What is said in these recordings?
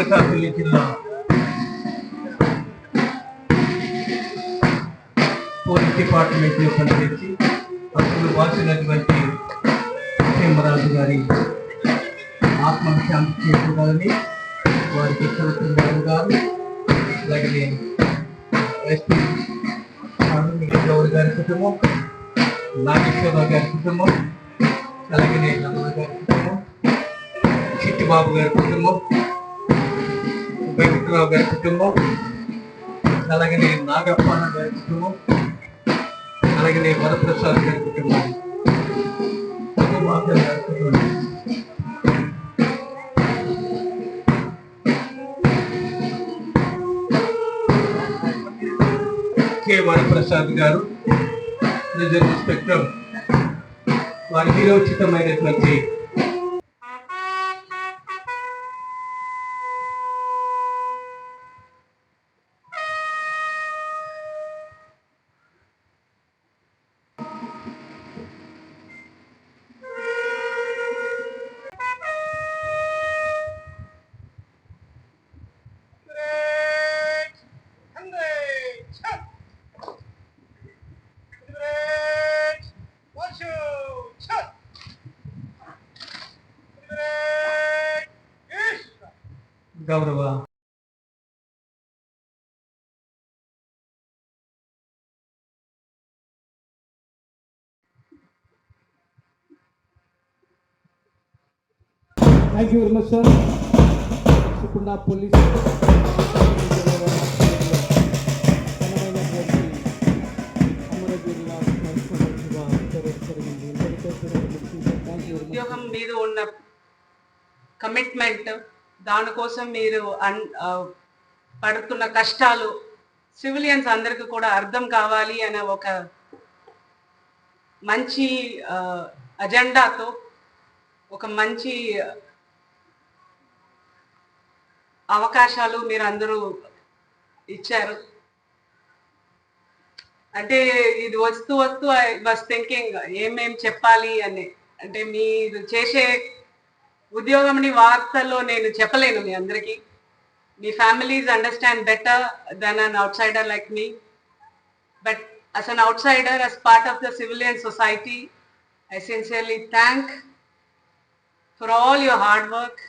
అనకాపల్లి జిల్లా పోలీస్ డిపార్ట్మెంట్లో పనిచేసి అప్పుడు వాసినటువంటి హేమరాజు గారి ఆత్మవిశాంతి చేసుకోవాలని వారికి ఇష్టం గారు అలాగే ఎస్పీ గౌరి గారి కుటుంబం నాగేశ్వరరావు గారి కుటుంబం అలాగే నమ్మ గారి కుటుంబం చిట్టిబాబు గారి కుటుంబం వెంకటరావు గారి కుటుంబం అలాగనే నాగప్పన్న గారి కుటుంబం అలాగనే వరప్రసాద్ గారి కుటుంబం సుకుమార్ గారి కుటుంబం కె వరప్రసాద్ గారు రిజర్వ్ ఇన్స్పెక్టర్ వారి వీరోచితమైనటువంటి గౌరవ thank you very much sir ఇప్పుడు పోలీస్ ఈ ఉద్యోగం మీద ఉన్న కమిట్మెంట్ దానికోసం మీరు అన్ పడుతున్న కష్టాలు సివిలియన్స్ అందరికీ కూడా అర్థం కావాలి అనే ఒక మంచి అజెండాతో ఒక మంచి అవకాశాలు మీరు అందరూ ఇచ్చారు. అంటే ఇది వస్తూ వస్తూ ఐ వాజ్ థింకింగ్ ఏమేం చెప్పాలి అని అంటే మీరు చేసే ఉద్యోగంని వార్తల్లో నేను చెప్పలేను మీ అందరికీ మీ families understand better than an outsider like me but as an outsider as part of the civilian society I sincerely thank for all your hard work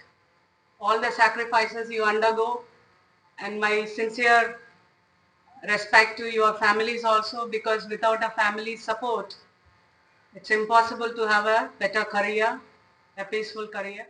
all the sacrifices you undergo and my sincere respect to your families also because without a family support it's impossible to have a better career a peaceful career